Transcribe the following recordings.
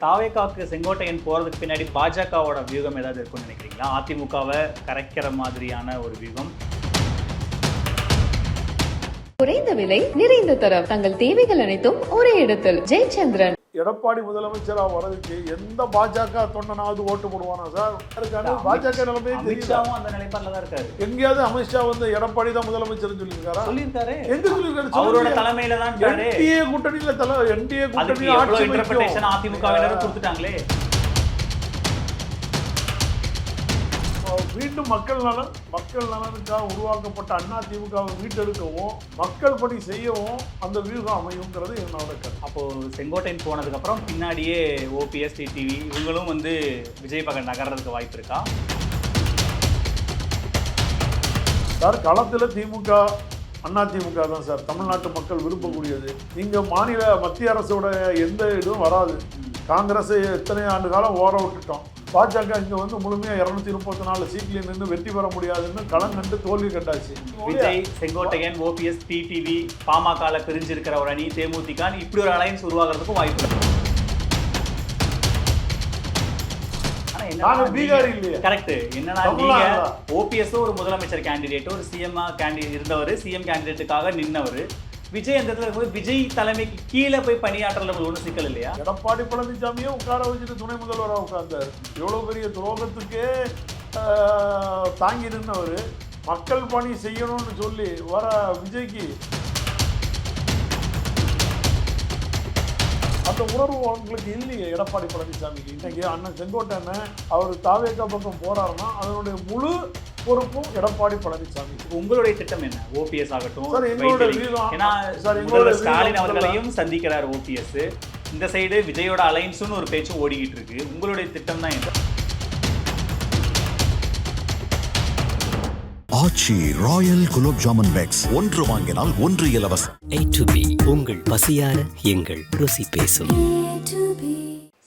தாவேக்காக்கு செங்கோட்டையன் போறதுக்கு பின்னாடி பாஜகவோட வியூகம் ஏதாவது இருக்கும்னு நினைக்கிறீங்களா? அதிமுகவை கரைக்கிற மாதிரியான ஒரு வியூகம். குறைந்த விலை நிறைந்த தரம். தங்கள் தேவைகள் அனைத்தும் ஒரே இடத்தில். ஜெயச்சந்திரன். எடப்பாடி முதலமைச்சரா வர்றதுக்கு எந்த பாஜக தொண்டனாவது ஓட்டு போடுவானா சார்? பாஜக நிலைமையே அமித்ஷாவும் அந்த நிலைப்பாடுல தான் இருக்காரு. எங்கேயாவது அமித்ஷா வந்து எடப்பாடி தான் முதலமைச்சர் சொல்லியிருக்காரா? சொல்லியிருக்காரு. எங்க சொல்லியிருக்காரு? அவரோட. தலைமையில தான் என்டிஏ கூட்டணியில தலை என்டிஏ கூட்டணி ஆட்சி. அதிமுகவினர் கொடுத்துட்டாங்களே. மீண்டும் மக்கள் நலன் மக்கள் நலனுக்காக உருவாக்கப்பட்ட அண்ணா திமுகவை மீட்டெடுக்கவும் மக்கள் பணி செய்யவும் அந்த வியூகம் அமையுங்கிறது என்னோட கருத்து. அப்போ செங்கோட்டையன் போனதுக்கு அப்புறம் பின்னாடியே ஓபிஎஸ் டிவி இவங்களும் வந்து விஜய் பக்கம் நகர்றதுக்கு வாய்ப்பு இருக்கா? சார் களத்தில் திமுக அண்ணா திமுக தான் சார். தமிழ்நாட்டு மக்கள் விரும்பக்கூடியது. இங்கே மாநில மத்திய அரசோட எந்த இதுவும் வராது. காங்கிரஸ் எத்தனை ஆண்டு காலம் ஓர விட்டுட்டோம் பாஜக இங்கே வந்து முழுமையாக இரநூத்தி முப்பத்தி நாலு சீட்லேயே நின்று வெற்றி பெற முடியாதுன்னு களம் கண்டு தோல்வி கண்டாச்சு. விஜய் செங்கோட்டையன் ஓபிஎஸ் டிடிவி பாமகல பிரிஞ்சிருக்கிற ஒரு அணி தேமுதிக இப்படி ஒரு அலையன்ஸ் உருவாகிறதுக்கும் வாய்ப்பு இருக்கு. ஆனா நாங்க என்னன்னா பீகார் இல்லையே. கரெக்ட் என்னன்னா நீங்க. ஓபிஎஸ் ஒரு முதலமைச்சர் கேண்டிடேட் ஒரு சிஎம் கேண்டிடேட் இருந்தவர் சிஎம் கேண்டிடேட்டுக்காக நின்னவர். விஜய் அந்த இடத்துல இருக்கும்போது விஜய் தலைமைக்கு கீழே போய் பணியாற்றல உங்களுக்கு ஒன்றும் சிக்கல் இல்லையா? எடப்பாடி பழனிசாமியே உட்கார வச்சுட்டு துணை முதல்வராக உட்கார்ந்தார். எவ்வளோ பெரிய துரோகத்துக்கே தாங்கி நின்றவர் மக்கள் பணி செய்யணும்னு சொல்லி வர விஜய்க்கு அந்த உணர்வு அவங்களுக்கு இல்லையே எடப்பாடி பழனிசாமிக்கு. இன்னைக்கு அண்ணன் செங்கோட்டையன் அவர் தாவேக்கா பக்கம் போறாருன்னா அதனுடைய முழு பொறுப்பும் எடப்பாடி பழனிசாமி. உங்களுடைய திட்டம் என்ன? ஓபிஎஸ் ஆகட்டும் சார், எங்களுடைய ஸ்டாலின் அவர்களையும் சந்திக்கிறார் ஓபிஎஸ் இந்த சைடு விஜயோட அலைன்ஸ்னு ஒரு பேச்சு ஓடிக்கிட்டு இருக்கு. உங்களுடைய திட்டம் தான் என்ன? Aachi royal gulab jamun packs. ஒன்று வாங்கினால் ஒன்று இலவசம். A to B உங்கள் பசியார எங்கள் ருசி பேசும்.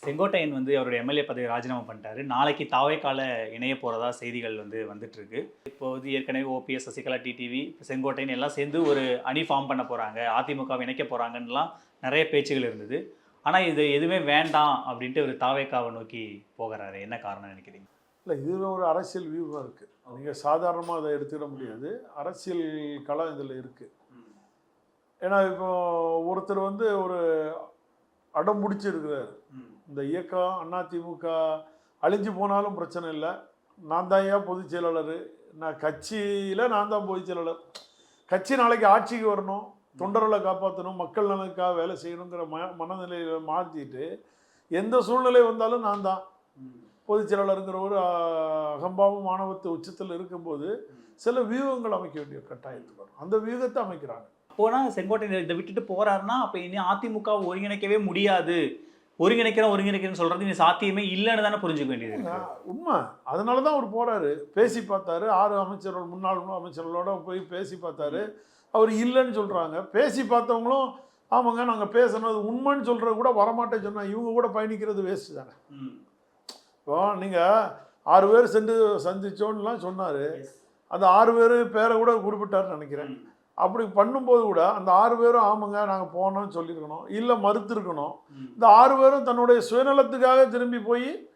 செங்கோட்டையன் வந்து அவருடைய எம்எல்ஏ பதவி ராஜினாமா பண்ணிட்டாரு. நாளைக்கு தாவேக்கால இணைய போறதா செய்திகள் வந்து வந்துட்டு இருக்கு இப்போ வந்து ஏற்கனவே ஓபிஎஸ் சசிகலா டிடிவி செங்கோட்டையன் எல்லாம் சேர்ந்து ஒரு அணி ஃபார்ம் பண்ண போறாங்க. அதிமுகவை இணைக்க போறாங்கன்னுலாம் நிறைய பேச்சுகள் இருந்தது. ஆனா இது எதுவுமே வேண்டாம் அப்படின்ட்டு ஒரு தாவேக்காவை நோக்கி போகிறாரு. என்ன காரணம் நினைக்கிறீங்க? இல்லை இதில் ஒரு அரசியல் வியூகம் இருக்குது நீங்கள் சாதாரணமாக அதை எடுத்துக்கிட முடியாது. அரசியல் களம் இதில் இருக்குது ஏன்னா இப்போ ஒருத்தர் வந்து ஒரு அடம் முடிச்சிருக்கிறாரு. இந்த இயக்கம் அதிமுக அழிஞ்சு போனாலும் பிரச்சனை இல்லை. நான் தான் ஏன் பொதுச் செயலாளர்? நான் கட்சியில் நான் தான் பொதுச் செயலாளர். கட்சி நாளைக்கு ஆட்சிக்கு வரணும் தொண்டர்களை காப்பாற்றணும் மக்கள் நலனுக்காக வேலை செய்யணுங்கிற ம மனநிலையில் மாற்றிட்டு எந்த சூழ்நிலை வந்தாலும் நான் தான். பொதுச் செயலாளருங்கிற ஒரு ஆஹ், அகம்பாவம் மாணவத்து உச்சத்தில் இருக்கும்போது சில வியூகங்கள் அமைக்க வேண்டிய கட்டாயத்துக்கு வரும். அந்த வியூகத்தை அமைக்கிறாங்க. போனா செங்கோட்டையன் இதை விட்டுட்டு போறாருன்னா அப்ப இனி அதிமுக ஒருங்கிணைக்கவே முடியாது. ஒருங்கிணைக்கிறேன் ஒருங்கிணைக்கிறேன்னு சொல்றது இனி சாத்தியமே இல்லைன்னு தானே புரிஞ்சுக்க வேண்டியது உண்மை. அதனால தான் அவர் போறாரு. பேசி பார்த்தாரு. ஆறு அமைச்சர்கள் முன்னாள் அமைச்சர்களோட போய் பேசி பார்த்தாரு. அவர் இல்லைன்னு சொல்றாங்க. பேசி பார்த்தவங்களும் ஆமாங்க நாங்கள் பேசுனது உண்மைன்னு சொல்றது கூட வரமாட்டேன்னு சொன்னா இவங்க கூட பயணிக்கிறது வேஸ்ட் தானே. இப்போ நீங்கள் ஆறு பேர் சென்று சந்திச்சோன்னுலாம் சொன்னார். அந்த ஆறு பேர் பேரை கூட குறிப்பிட்டாருன்னு நினைக்கிறேன். அப்படி பண்ணும்போது கூட அந்த ஆறு பேரும் ஆமாங்க நாங்கள் போனோம்னு சொல்லியிருக்கணும். இல்லை மறுத்திருக்கணும். இந்த ஆறு பேரும் தன்னுடைய சுயநலத்துக்காக திரும்பி போய்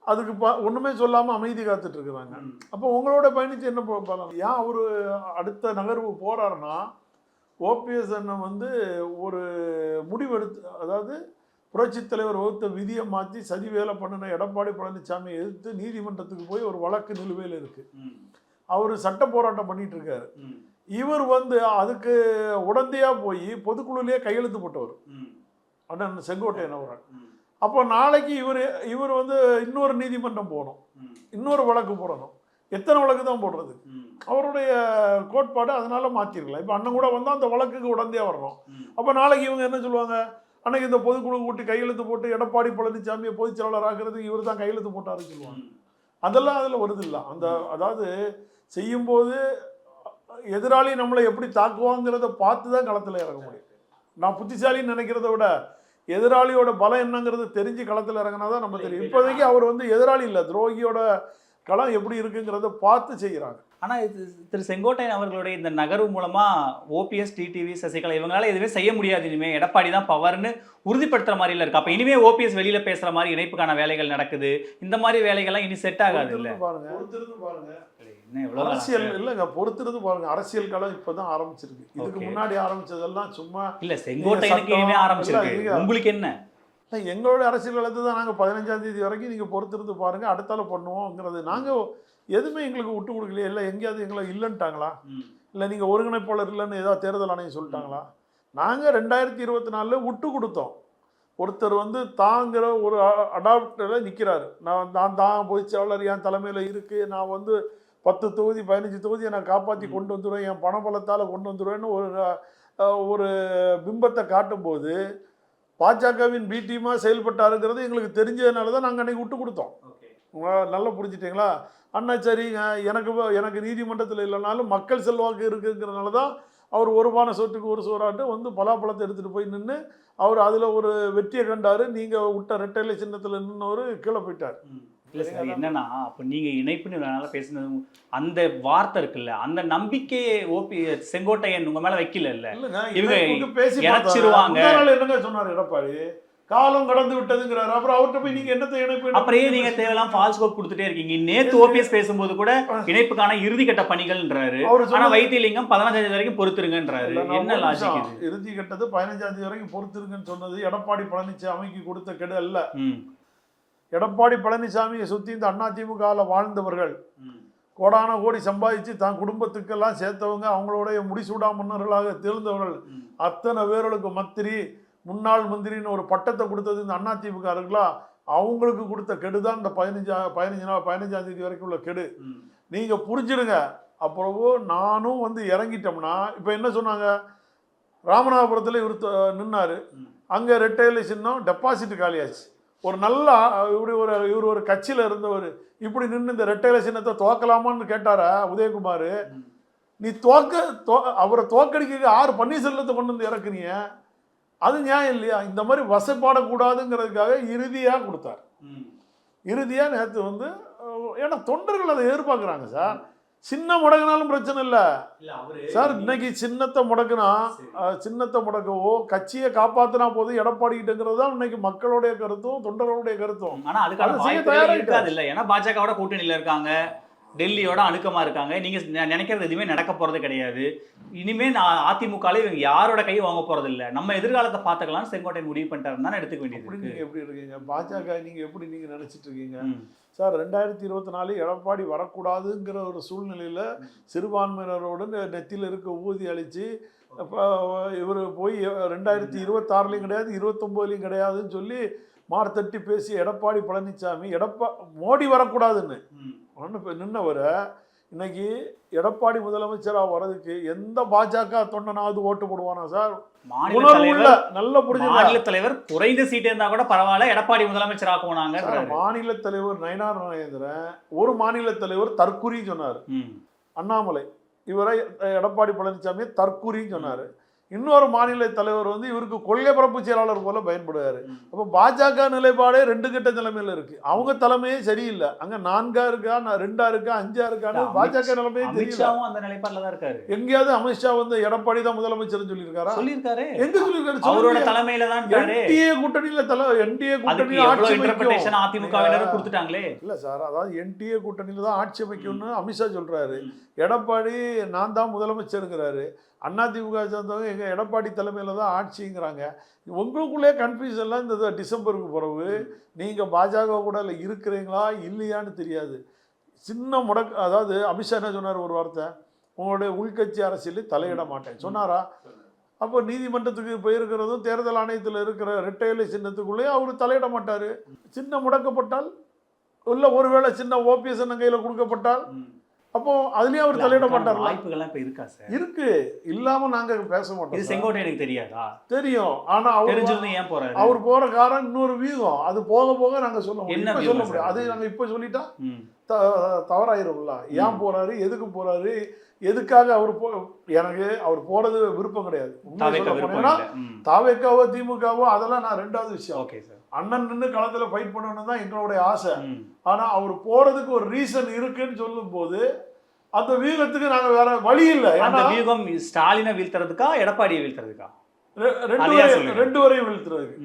அதுக்கு ப ஒன்றுமே சொல்லாமல் அமைதி காத்துட்டு இருக்கிறாங்க. ம். அப்போ உங்களோட பயணித்து என்ன ப- பலன் ஏன் அவர் அடுத்த நகர்வு போறாருன்னா ஓபிஎஸ் அண்ணன் வந்து ஒரு முடிவெடுத்து அதாவது புரட்சித் தலைவர் வகுத்த விதியை மாற்றி சதி வேலை பண்ணின எடப்பாடி பழனிசாமியை எதிர்த்து நீதிமன்றத்துக்கு போய் ஒரு வழக்கு நிலுவையில் இருக்கு ம். அவர் சட்ட போராட்டம் பண்ணிட்டு இருக்காரு. இவர் வந்து அதுக்கு உடந்தையா போய் பொதுக்குழுலேயே கையெழுத்து போட்டவர். அண்ணன் செங்கோட்டையன் அவர். அப்போ நாளைக்கு இவர் இவர் வந்து இன்னொரு நீதிமன்றம் போகணும். இன்னொரு வழக்கு போடணும் எத்தனை வழக்கு தான் போடுறது. அவருடைய கோட்பாடு அதனால மாற்றிருக்கலாம் இப்போ அண்ணன் கூட வந்தால் அந்த வழக்குக்கு உடந்தையாக வரணும். அப்போ நாளைக்கு இவங்க என்ன சொல்லுவாங்க அன்னைக்கு இந்த பொதுக்குழு கூட்டி கையெழுத்து போட்டு எடப்பாடி பழனிசாமியை பொதுச் செயலாளர் ஆக்குறதுக்கு இவர் தான் கையெழுத்து போட்டாருன்னு சொல்லுவாங்க. அதெல்லாம் அதில் வருது இல்லை. அந்த அதாவது செய்யும்போது எதிராளி நம்மளை எப்படி தாக்குவாங்கிறத பார்த்து தான் களத்தில் இறங்க முடியும். நான் புத்திசாலின்னு நினைக்கிறத விட எதிராளியோட பலம் என்னங்கிறது தெரிஞ்சு களத்தில் இறங்கினா தான் நம்ம தெரியும். இப்போதைக்கு அவர் வந்து எதிராளி இல்லை. துரோகியோட களம் எப்படி இருக்குங்கிறத பார்த்து செய்கிறாங்க ஆனா இது திரு செங்கோட்டையன் அவர்களுடைய இந்த நகர்வு மூலமா ஓபிஎஸ் டிடிவி சசிகலா இவங்களால எதுவுமே செய்ய முடியாது. இனிமே எடப்பாடி தான் பவர்னு உறுதிப்படுத்துற மாதிரி இருக்கு. அப்ப இனிமே ஓபிஎஸ் வெளியில பேசுற மாதிரி இணைப்புக்கான வேலைகள் நடக்குது. இந்த மாதிரி வேலைகள்லாம் இனி செட் ஆகாது இல்ல. பாருங்க. அரசியல் இல்லைங்க. பொறுத்திருந்து பாருங்க. அரசியல் களம் இப்பதான் ஆரம்பிச்சிருக்கு. இதுக்கு. முன்னாடி ஆரம்பிச்சதெல்லாம் சும்மா இல்ல செங்கோட்டையனுக்கு ஆரம்பிச்சிருக்கு. உங்களுக்கு என்ன? இல்ல, எங்களுடைய அரசியல் களத்தை தான் நாங்கள் பதினஞ்சாம் தேதி வரைக்கும் நீங்கள் பொறுத்திருந்து பாருங்க. அடுத்தால பண்ணுவோங்கிறது நாங்கள் எதுவுமே எங்களுக்கு விட்டு கொடுக்கலையே. இல்லை எங்கேயாவது எங்களை இல்லைன்ட்டாங்களா? இல்லை நீங்கள் ஒருங்கிணைப்பாளர் இல்லைன்னு ஏதாவது தேர்தல் ஆணையம் சொல்லிட்டாங்களா? நாங்கள் ரெண்டாயிரத்தி இருபத்தி நாலில் விட்டு கொடுத்தோம். ஒருத்தர் வந்து தாங்கிற ஒரு அடாப்டரில் நிற்கிறாரு நான் நான் தான் பொதுச்செயலாளர் என் தலைமையில் இருக்குது நான் வந்து பத்து தொகுதி பதினஞ்சு தொகுதியை நான் காப்பாற்றி கொண்டு வந்துடுவேன் என் பணபலத்தால் கொண்டு வந்துடுவேன்னு ஒரு ஒரு பிம்பத்தை காட்டும்போது பாஜகவின் பி டீமாக செயல்பட்டாருங்கிறது எங்களுக்கு தெரிஞ்சதுனால தான் நாங்கள் அன்னைக்கு விட்டு கொடுத்தோம். நல்லா புரிஞ்சுட்டீங்களா? அண்ணா சரிங்க எனக்கு எனக்கு நீதிமன்றத்தில் இல்லைனாலும் மக்கள் செல்வாக்கு இருக்குங்கிறனால தான் அவர் ஒரு பானை சொத்துக்கு ஒரு சோறாட்டு வந்து பலாப்பழத்தை எடுத்துகிட்டு போய் நின்று அவர் அதில் ஒரு வெற்றியை கண்டார். நீங்கள் விட்ட ரெட்டைலை சின்னத்தில் நின்னவர் கீழே போயிட்டார். இல்ல சார் என்னன்னா அப்ப நீங்க இணைப்புன்னு வேணால பேசுனது அந்த வார்த்தை இருக்குல்ல அந்த நம்பிக்கையை ஓபி செங்கோட்டையன் உங்க மேல வைக்கல இல்ல? இவங்க பேசி நாள் என்னங்க சொன்னார் எடப்பாடி? காலம் கடந்து விட்டதுங்கிறாரு. அப்புறம் அவர்கிட்ட போய் நீங்க என்னத்தை இணைப்பு அப்புறம் நீங்க தேவையெல்லாம் ஃபால்ஸ் கோப் கொடுத்துட்டே இருக்கீங்க? நேத்து ஓபிஎஸ் பேசும்போது கூட இணைப்புக்கான இறுதி கட்ட பணிகள்ன்றாரு ஆனா வைத்தியலிங்கம் பதினஞ்சாம் தேதி வரைக்கும் பொறுத்துருங்கன்றாரு. என்ன லாஜிக் இறுதி கட்டது பதினஞ்சாம் தேதி வரைக்கும் பொறுத்திருக்குன்னு சொன்னது எடப்பாடி பழனிசாமிக்கு கொடுத்த கெடு அல்ல. எடப்பாடி பழனிசாமியை சுத்தி இந்த அதிமுகவில் வாழ்ந்தவர்கள் கோடான கோடி சம்பாதிச்சு தான் குடும்பத்துக்கெல்லாம் சேர்த்தவங்க அவங்களுடைய முடிசூடா மன்னர்களாக தேர்ந்தவர்கள். அத்தனை பேர்களுக்கு மந்திரி முன்னாள் மந்திரின்னு ஒரு பட்டத்தை கொடுத்தது இந்த அதிமுக இருக்குல்ல அவங்களுக்கு கொடுத்த கெடு தான் இந்த பதினஞ்சா பதினஞ்சு நாள் பதினஞ்சாம் தேதி வரைக்கும் உள்ள கெடு. ம். நீங்க புரிஞ்சிடுங்க. அப்புறவு நானும் வந்து இறங்கிட்டோம்னா இப்போ என்ன சொன்னாங்க? ராமநாதபுரத்தில் இவர் த- நின்னாரு. அங்கே ரெட்டையில சின்னம் டெபாசிட் காலியாச்சு. ஒரு நல்ல இப்படி ஒரு இவர் ஒரு கட்சியில் இருந்தவர். இப்படி நின்று இந்த ரெட்டையில சின்னத்தை துவக்கலாமான்னு கேட்டாரா உதயகுமார். நீ துவக்க துவ- அவரை துவக்கடிக்க ஆறு பன்னீர்செல்வத்தை கொண்டு வந்து இறக்குறீங்க. அது நியாயம் இல்லையா? இந்த மாதிரி வசப்பாடக்கூடாதுங்கிறதுக்காக இறுதியாக கொடுத்தார். இறுதியாக நேற்று வந்து ஏன்னா தொண்டர்கள் அதை எதிர்பார்க்குறாங்க சார். சின்ன முடங்கினாலும் பிரச்சனை இல்லை. சார் இன்னைக்கு சின்னத்தை முடக்குனா சின்னத்தை முடக்கவோ கட்சியை காப்பாத்தினா போதும் எடப்பாடி கிட்டங்கிறது தான் இன்னைக்கு மக்களுடைய கருத்தும் தொண்டர்களுடைய கருத்தும். ஆனா அதுக்கான தயாராயிட்டாரு. இருக்காது இல்ல. ஏன்னா பாஜகவோட கூட்டணியில இருக்காங்க. டெல்லியோட அணுக்கமா இருக்காங்க. நீங்க நெ- நினைக்கிறது எதுவுமே நடக்க போறது கிடையாது. இனிமே நான் அதிமுகல இவங்க யாரோட கையும் வாங்க போறது இல்ல. நம்ம எதிர்காலத்தை பாத்துக்கலாம் செங்கோட்டையன் முடிவு பண்ணிட்டாருன்னு தானே எடுத்துக்க வேண்டியது அப்படி இருக்கு. நீங்க எப்படி இருக்கீங்க? பாஜக நீங்க எப்படி நீங்க நினைச்சிட்டு இருக்கீங்க. சார் ரெண்டாயிரத்தி இருபத்தி நாலு எடப்பாடி வரக்கூடாதுங்கிற ஒரு சூழ்நிலையில சிறுபான்மையினரோடு நெத்தியில இருக்க ஊதி அழிச்சு இவர் போய் ரெண்டாயிரத்தி இருபத்தாறுலையும் கிடையாது இருபத்தொம்போதுலையும் கிடையாதுன்னு சொல்லி மார்த்தட்டி பேசி எடப்பாடி பழனிசாமி எடப்பா மோடி வரக்கூடாதுன்னு. ஒன்று நின்னவரை இன்னைக்கு எடப்பாடி முதலமைச்சராக வர்றதுக்கு எந்த பாஜக தொண்டனாவது ஓட்டு போடுவானா சார்? நல்ல புரிஞ்சுங்க மாநில தலைவர் குறைந்த சீட் இருந்தா கூட பரவாயில்ல எடப்பாடி முதலமைச்சர் ஆக்குவாங்க மாநில தலைவர் நயனார் நாகேந்திரன் ஒரு மாநில தலைவர் தற்குறி சொன்னார். அண்ணாமலை. இவரை எடப்பாடி பழனிசாமி தற்குறின்னு சொன்னார். இன்னொரு மாநில தலைவர் வந்து இவருக்கு கொள்கை பரப்பு செயலாளர் போல பயன்படுவார். அப்போ பாஜக நிலைப்பாடே ரெண்டு கட்ட நிலைமையில இருக்கு. அவங்க தலைமையே சரியில்லை. அங்க நான்கா இருக்கா ரெண்டா இருக்கா அஞ்சா இருக்கான்னு பாஜக நிலைமையே தெரியல. அந்த நிலைப்பாடுல தான் இருக்காரு. எங்கேயாவது அமித்ஷா வந்து எடப்பாடி தான் முதலமைச்சர்னு சொல்லியிருக்காரா? சொல்லியிருக்காரு. எங்க சொல்லியிருக்காரு? அவரோட தலைமையில தான் என்டிஏ கூட்டணியில தலை என்டிஏ எவ்வளவு ஆட்சி. அதிமுகவினர் கொடுத்துட்டாங்களே? இல்ல சார் அதாவது என்டிஏ கூட்டணியில தான் ஆட்சி அமைக்கும்னு அமித்ஷா சொல்றாரு. எடப்பாடி நான் தான் முதலமைச்சருங்கிறாரு. அதிமுக சேர்ந்தவங்க எங்கள் எடப்பாடி தலைமையில் தான் ஆட்சிங்கிறாங்க. உங்களுக்குள்ளே கன்ஃபியூஷன்லாம் இந்த டிசம்பருக்கு பிறகு நீங்கள் பாஜக கூட இல்லை இருக்கிறீங்களா இல்லையான்னு தெரியாது. சின்ன முடக்க அதாவது அமித்ஷா என்ன சொன்னார் ஒரு வார்த்தை? உங்களுடைய உள்கட்சி அரசியலில் தலையிட மாட்டேன். சொன்னாரா? அப்போ நீதிமன்றத்துக்கு போயிருக்கிறதும் தேர்தல் ஆணையத்தில் இருக்கிற ரெட்டையிலை சின்னத்துக்குள்ளேயே அவர் தலையிட மாட்டார். சின்ன முடக்கப்பட்டால் இல்லை ஒருவேளை சின்ன ஓபிஎஸ் கையில் கொடுக்கப்பட்டால் அப்போ அதுலயும் அவர் தலையிட மாட்டார்ல? வாய்ப்புகள்லாம் இப்ப இருக்கா சார்? இருக்கு. இல்லாம நாங்க பேச இது மாட்டோம் சார். செங்கோட்டை எனக்கு தெரியாதா? தெரியும். ஆனா அவர் தெரிஞ்சிருந்து ஏன் போறாரு? அவர் போற காரம் இன்னொரு வீதம். அது போக போக நாங்க சொல்ல என்ன வியூகம் சொல்ல முடியும்? அது நாங்க இப்ப சொல்லிட்டா தவறாயிரும்ல. ஏன் போறாரு? எதுக்கு போறாரு? எதுக்காக அவர் போ எனக்கு அவர் போறது விருப்பம் கிடையாது. தாவேக்காவோ திமுகவோ அதெல்லாம் நான் ரெண்டாவது விஷயம். Okay sir. அண்ணன் நின்று களத்துல ஃபைட் பண்ணணும் தான் எங்களுடைய ஆசை. ம். ஆனா அவர் போறதுக்கு ஒரு ரீசன் இருக்குன்னு சொல்லும்போது அந்த வியூகத்துக்கு நாங்க வேற வழி இல்லை. அந்த வியூகம் ஸ்டாலினை வீழ்த்துறதுக்கா எடப்பாடியை வீழ்த்துறதுக்கா? ரெண்டு வரையும். ரெண்டு வரையும் வீழ்த்துறதுக்கு.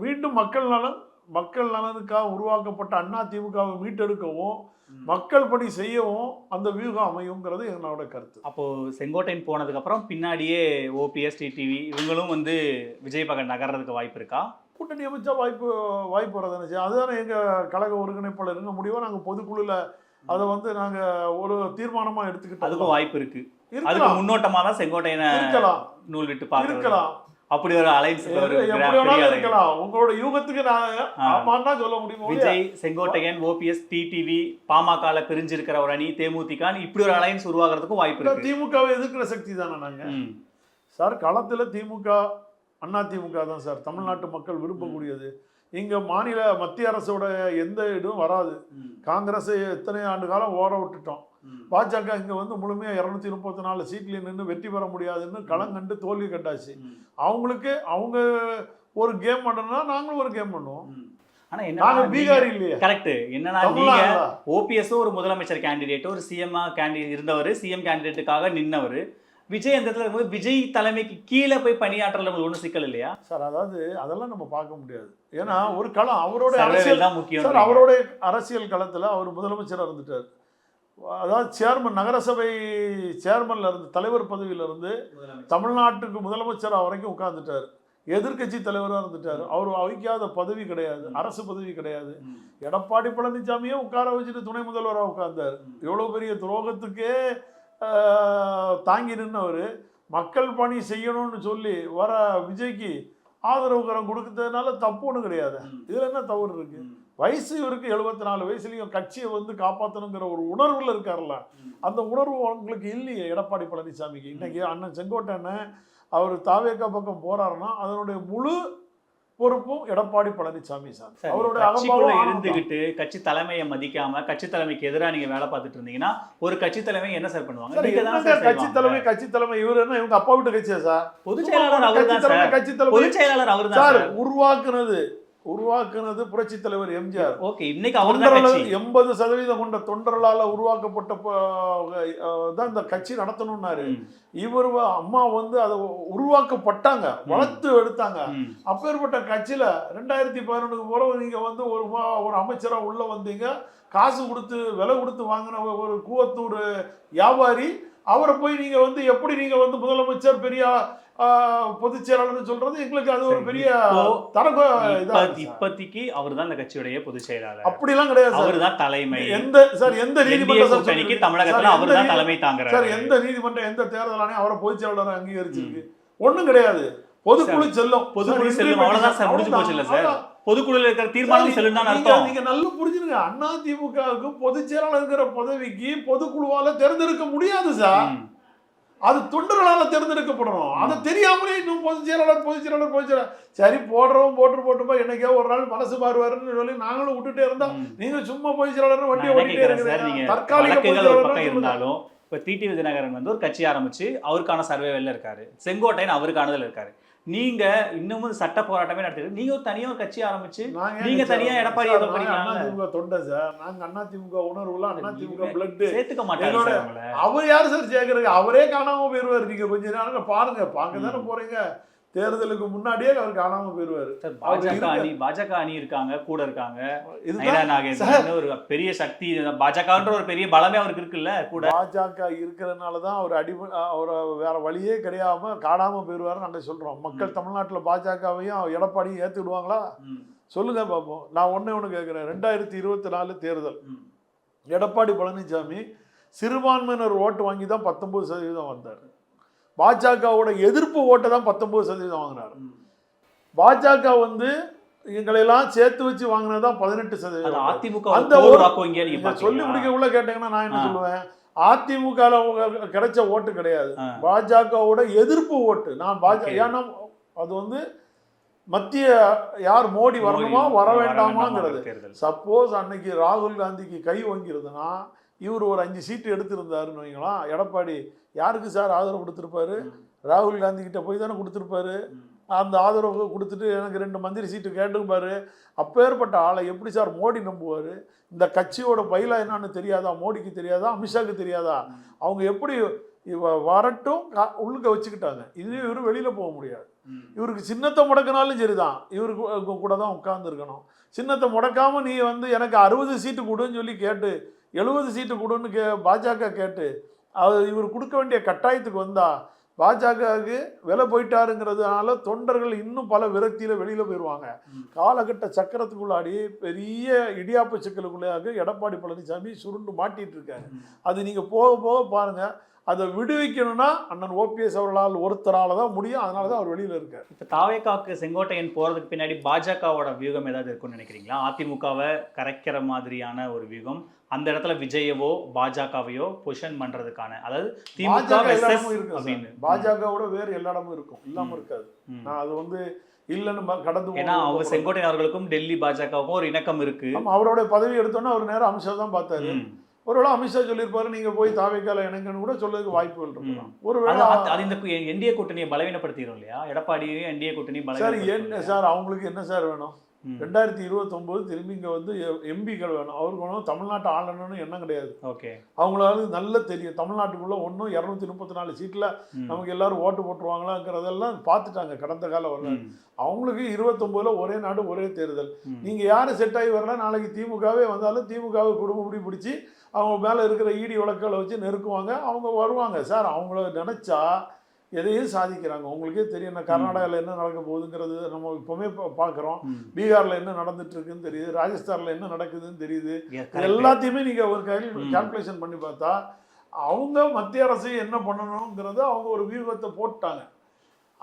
மீண்டும் மக்கள் நலன் மக்கள் நலனுக்காக உருவாக்கப்பட்ட அண்ணா திமுகவை மீட்டெடுக்கவும் மக்கள் பணி செய்யவும் அந்த வியூகம் அமையுங்கிறது என்னோட கருத்து. அப்போ செங்கோட்டையன் போனதுக்கு அப்புறம் பின்னாடியே ஓபிஎஸ் டிடிவி இவங்களும் வந்து விஜய் பக்கம் நகர்றதுக்கு வாய்ப்பு இருக்கா? கூட்டணி அமைச்சா வாய்ப்பு வாய்ப்பு வரதானே செய்யும் அதுதானே எங்கள் கழக ஒருங்கிணைப்பாளர் இருங்க முடியும் நாங்கள் பொதுக்குழுல அதை வந்து நாங்கள் ஒரு தீர்மானமாக எடுத்துக்கிட்டோம். அதுக்கும் வாய்ப்பு இருக்கு. அதுக்கு இருக்கலாம் முன்னோட்டமா தான் செங்கோட்டையனை இருக்கலாம். நூல் விட்டு இருக்கலாம். அப்படி ஒரு அலைன்ஸ் இருக்கலாம். உங்களோட யூகத்துக்கு நான். ஆமான்னு சொல்ல முடியும் விஜய் செங்கோட்டையன் ஓபிஎஸ் டிடிவி பாமகல பிரிஞ்சிருக்கிற ஒரு அணி தேமுதிக இப்படி ஒரு அலைன்ஸ் உருவாகிறதுக்கும் வாய்ப்பு இருக்கு. திமுகவை எதிர்க்கிற சக்தி தானே நாங்க. சார் களத்துல திமுக அண்ணா திமுக தான் சார். தமிழ்நாட்டு மக்கள் விரும்பக்கூடியது. இங்க மாநில மத்திய அரசோட எந்த இதுவும் வராது. காங்கிரஸ் எத்தனை ஆண்டு காலம் ஓட விட்டுட்டோம். பாஜக இங்க வந்து முழுமையா இருநூத்தி முப்பத்தி நாலு சீட்ல நின்று வெற்றி பெற முடியாதுன்னு களம் கண்டு தோல்வி கண்டாச்சு. அவங்களுக்கு அவங்க ஒரு கேம் பண்ணணும்னா நாங்களும் ஒரு கேம் பண்ணுவோம். ஆனா என்ன பீகார் இல்லையா. கரெக்ட். என்னன்னா நீங்க தமிழ்நாடுல ஓபிஎஸ் ஒரு முதலமைச்சர் கேண்டிடேட் ஒரு சிஎம் கேண்டிடேட் இருந்தவர் சிஎம் கேண்டிடேட்டுக்காக நின்னவர். விஜய் அந்த இடத்துல இருக்கும்போது விஜய் தலைமைக்கு கீழே போய் பணியாற்றல ஒன்றும் சிக்கல் இல்லையா? சார் அதாவது அதெல்லாம் நம்ம பார்க்க முடியாது. ஏன்னா ஒரு களம் அவரோட அரசியல் தான் முக்கியம் சார் அவருடைய அரசியல் களத்துல அவர் முதலமைச்சராக இருந்துட்டார். அதாவது சேர்மன் நகரசபை சேர்மன்ல இருந்து தலைவர் பதவியில இருந்து தமிழ்நாட்டுக்கு முதலமைச்சராக வரைக்கும் உட்கார்ந்துட்டார். எதிர்க்கட்சி தலைவராக இருந்துட்டார். அவர் வகிக்காத பதவி கிடையாது. அரசு பதவி கிடையாது. எடப்பாடி பழனிசாமியே உட்கார வச்சுட்டு துணை முதல்வராக உட்கார்ந்தார். எவ்வளோ பெரிய துரோகத்துக்கே தாங்கி நின்னவர் மக்கள் பணி செய்யணும்னு சொல்லி வர விஜய்க்கு ஆதரவு கரம் கொடுக்கறதுனால தப்பு ஒன்றும் கிடையாது. இதுல என்ன தவறு இருக்கு? வயசு இவருக்கு எழுபத்தி நாலு வயசுலயும் கட்சியை வந்து காப்பாற்றணுங்கிற ஒரு உணர்வுல இருக்காருல்ல. அந்த உணர்வு உங்களுக்கு இல்லையே எடப்பாடி பழனிசாமிக்கு? இன்னைக்கு அண்ணன் செங்கோட்டை அண்ணன் அவர் தாவேக்கா பக்கம் போறாருன்னா அதனுடைய முழு பொறுப்பும் எடப்பாடி பழனிசாமி சார். அவருடைய கட்சிக்குள்ள இருந்துகிட்டு கட்சி தலைமையை மதிக்காம கட்சி தலைமைக்கு எதிராக நீங்க வேலை பார்த்துட்டு இருந்தீங்கன்னா ஒரு கட்சி தலைமை என்ன சார் பண்ணுவாங்க? கட்சி. தலைமை கட்சி தலைமை இவர் என்ன இவங்க அப்பா வீட்டு கட்சியா சார்? பொதுச் செயலாளர் அவர் தான் கட்சி தலைமை பொதுச் செயலாளர் அவர் தான் சார். உருவாக்குனது உருவாக்குனது புரட்சி தலைவர் எம்ஜிஆர். ஓகே இன்னைக்கு கட்சி. எண்பது சதவீதம் கொண்ட தொண்டர்களால உருவாக்கப்பட்ட தான் இந்த கட்சி நடத்தணும்னாரு. இவர் அம்மா வந்து அதை உருவாக்கப்பட்டாங்க வளர்த்து எடுத்தாங்க. அப்பேற்பட்ட கட்சியில ரெண்டாயிரத்தி பதினொன்றுக்கு பிறகு நீங்க வந்து ஒரு ஒரு அமைச்சரா உள்ள வந்தீங்க. காசு கொடுத்து விலை கொடுத்து வாங்கின ஒரு கூவத்தூர் வியாபாரி. அவரை போய் நீங்க வந்து எப்படி நீங்க வந்து முதலமைச்சர் பெரிய ஆஹ், பொதுச் செயலாளர்னு சொல்றது எங்களுக்கு அது ஒரு சரி, பெரிய இப்போ- தரங்க இதா இப்ப- இருக்கு சார். இப்போதைக்கு அவர் தான் இந்த கட்சியுடைய பொதுச் செயலாளர். அப்படிலாம் கிடையாது சார். அவர் தான் தலைமை. எந்த சார் எந்த சார் சொல்லியிருக்கு? தமிழகத்துல சார், அவர் தான் தலைமை சார் தாங்குறாரு எந்த நீதிமன்றம் எந்த தேர்தல் ஆணையம் அவரை பொதுச் செயலாளர் அங்கீகரிச்சிருக்கு? ஒண்ணும் கிடையாது. பொதுக்குழு செல்லும். பொதுக்குழு சார், செல்லும். அவ்வளவுதான் சார் முடிஞ்சு. போச்சு இல்ல சார். பொதுக்குழுல இருக்கிற தீர்மானம் சார், செல்லும் தான் அர்த்தம். நீங்க நல்லா புரிஞ்சுருங்க அண்ணா திமுகவுக்கு பொதுச் செயலாளர்ங்கிற பதவிக்கு பொதுக்குழுவால தேர்ந்தெடுக்க முடியாது சார். அது தொண்டர்களால தேர்ந்தெடுக்கப்படணும். அதை தெரியாமலே இன்னும் பொதுச் செயலாளர் பொதுச் செயலாளர் பொதுச் செயலாளர். சரி போடுறவன் போட்டு போட்டுப்பா என்னைக்கோ ஒரு நாள் மனசு மாறுவாருன்னு சொல்லி நாங்களும் விட்டுட்டே இருந்தா. நீங்க சும்மா பொதுச் செயலாளர் வண்டியை ஓட்டிட்டே இருக்கிறீங்க. தற்காலிக இருந்தாலும் இப்ப டிடிவி தினகரன் வந்து ஒரு கட்சி ஆரம்பிச்சு அவருக்கான சர்வேவல்ல இருக்காரு. செங்கோட்டையன் அவருக்கானதுல இருக்காரு. நீங்க இன்னமும் சட்ட போராட்டமே நடத்திட்டு நீங்க ஒரு தனியா ஒரு கட்சி ஆரம்பிச்சு நாங்க தனியா? எடப்பாடி சார், ஏதோ நாங்க பண்ணிக்கலாம்ல. அண்ணா திமுக தொண்டை சார். நாங்க அண்ணா திமுக உணர்வுல அண்ணா திமுக பிளட் சேர்த்துக்க உங்களை அவர் யார் சார் சேர்க்கறது அவரே காணாம போயிருவாரு நீங்க கொஞ்ச நேரம் பாருங்க. பார்க்க தானே போறீங்க. தேர்தலுக்கு முன்னாடியே அவர் காணாம போயிருவாரு. பாஜக அணி பாஜக அணி இருக்காங்க கூட இருக்காங்க. இதுதான் நாகேந்திரன் ஒரு பெரிய சக்தி பாஜகன்ற ஒரு பெரிய பலமே அவருக்கு இருக்குல்ல கூட. பாஜக இருக்கிறதுனால தான் அவர் அடி அவர் வேற வழியே கிடையாம காணாம போயிருவாரு நாங்க சொல்றோம். மக்கள் தமிழ்நாட்டுல பாஜகவையும் எடப்பாடியும் ஏத்து விடுவாங்களா ம், சொல்லுங்க பார்ப்போம் நான் ஒண்ணே ஒன்று கேட்குறேன் ரெண்டாயிரத்தி இருபத்தி நாலு தேர்தல். எடப்பாடி பழனிசாமி சிறுபான்மையினர் ஓட்டு வாங்கி தான் பத்தொன்பது சதவீதம் வந்தார். பாஜகவோட எதிர்ப்பு ஓட்டை தான் பத்தொன்பது சதவீதம் வாங்கினார். பாஜக வந்து எங்களையெல்லாம் சேர்த்து வச்சு வாங்கினது தான் பதினெட்டு சதவீதம் அதிமுக அந்த ஒரு சொல்லி பாக்குறீங்களா? முடிக்க உள்ள கேட்டீங்கன்னா நான் என்ன. சொல்லுவேன் அதிமுக கிடைச்ச ஓட்டு கிடையாது. பாஜகவோட எதிர்ப்பு ஓட்டு நான் பாஜக. ஏன்னா அது வந்து மத்திய யார் மோடி வரணுமா வர வேண்டாமாங்கிறது. சப்போஸ் அன்னைக்கு ராகுல் காந்திக்கு கை வாங்கியிருந்தனா இவர் ஒரு அஞ்சு சீட்டு எடுத்திருந்தாருன்னு வைங்களா எடப்பாடி யாருக்கு சார் ஆதரவு கொடுத்துருப்பாரு. ராகுல் காந்தி கிட்ட போய் தானே கொடுத்துருப்பாரு. அந்த ஆதரவு கொடுத்துட்டு எனக்கு ரெண்டு மந்திரி சீட்டு கேட்டுப்பாரு அப்பேற்பட்ட ஆளை எப்படி சார் மோடி நம்புவார்? இந்த கட்சியோட பயிலா என்னன்னு தெரியாதா? மோடிக்கு தெரியாதா? அமித்ஷாக்கு தெரியாதா? அவங்க எப்படி வரட்டும் உள்ளுக்க வச்சுக்கிட்டாங்க. இது இவர் வெளியில் போக முடியாது. இவருக்கு சின்னத்தை முடக்கினாலும் சரிதான். இவருக்கு கூட தான் உட்கார்ந்துருக்கணும். சின்னத்தை முடக்காம நீ வந்து எனக்கு அறுபது சீட்டு கொடுன்னு சொல்லி கேட்டு எழுபது சீட்டு கொடுன்னு கே பாஜக கேட்டு அது இவர் கொடுக்க வேண்டிய கட்டாயத்துக்கு வந்தா பாஜகவுக்கு விலை போயிட்டாருங்கிறதுனால தொண்டர்கள் இன்னும் பல விரக்தியில் வெளியில் போயிடுவாங்க காலகட்ட சக்கரத்துக்குள்ளாடி பெரிய இடியாப்பு சிக்கலுக்குள்ளாக எடப்பாடி பழனிசாமி சுருண்டு மாட்டிட்டு இருக்காரு. அது நீங்கள் போக போக பாருங்க அதை விடுவிக்கணும்னா அண்ணன் ஓபிஎஸ் அவர்களால் ஒருத்தரால தான் முடியும். அதனால தான் அவர் வெளியில் இருக்கார். இப்போ தாவேக்காக்கு செங்கோட்டையன் போறதுக்கு பின்னாடி பாஜகவோட வியூகம் ஏதாவது இருக்கும்னு நினைக்கிறீங்களா? அதிமுகவை கரைக்கிற மாதிரியான ஒரு வியூகம் அந்த இடத்துல விஜயவோ பாஜகவையோ பொசிஷன் பண்றதுக்கான அதாவது திமுக அப்படின்னு. பாஜகவோட வேறு எல்லா இடமும் இருக்கும். இல்லாம ம். இருக்காது. நான் அது வந்து இல்லைன்னு கடந்து ஏன்னா அவங்க செங்கோட்டையன் அவர்களுக்கும் டெல்லி பாஜகவுக்கும் ஒரு இணக்கம் இருக்கு. ஆமா அவருடைய பதவி எடுத்தோன்னா அவர் நேரம் அமித்ஷா தான் பார்த்தாரு. ஒருவேளை அமித்ஷா சொல்லியிருப்பாரு நீங்க போய் தாவைக்கால இணைங்கன்னு கூட சொல்றதுக்கு வாய்ப்புகள் இருக்கலாம் ஒருவேளை அது- இந்த என்டிஏ கூட்டணியை பலவீனப்படுத்திடும் இல்லையா? எடப்பாடியும் என்டிஏ கூட்டணி சார் என்ன? சார் அவங்களுக்கு என்ன சார் வேணும். ரெண்டாயிரத்தி இருபத்தொம்போது திரும்பி இங்க வந்து எம்பிக்கள் வேணும். அவருக்கு வேணும் தமிழ்நாட்டை ஆளணும்னு எண்ணம் கிடையாது. ஓகே. அவங்களால நல்ல தெரியும். தமிழ்நாட்டுக்குள்ள ஒன்றும் இரநூத்தி முப்பத்தி நாலு சீட்டில். நமக்கு எல்லாரும் ஓட்டு போட்டுருவாங்களாங்கிறதெல்லாம் பார்த்துட்டாங்க கடந்த கால வரலாறு. ம். அவங்களுக்கு இருபத்தொம்போதுல ஒரே நாடு ஒரே தேர்தல். நீங்க யாரு செட் ஆகி வரல? நாளைக்கு திமுகவே வந்தாலும் திமுகவை குடும்பப்படி பிடிச்சி அவங்க மேல இருக்கிற ஈடி வழக்குகளை வச்சு நெருக்குவாங்க. அவங்க வருவாங்க. சார் அவங்கள நினைச்சா எதையும் சாதிக்கிறாங்க. உங்களுக்கே தெரியும் கர்நாடகாவில் என்ன நடக்க போகுதுங்கிறது நம்ம இப்போவுமே பார்க்குறோம். பீகார்ல என்ன நடந்துட்டு இருக்குன்னு தெரியுது. ராஜஸ்தான்ல என்ன நடக்குதுன்னு தெரியுது. எல்லாத்தையுமே நீங்க ஒரு ம். கால்குலேஷன் பண்ணி பார்த்தா அவங்க மத்திய அரசு என்ன பண்ணணுங்கிறத அவங்க ஒரு வியூகத்தை போட்டாங்க.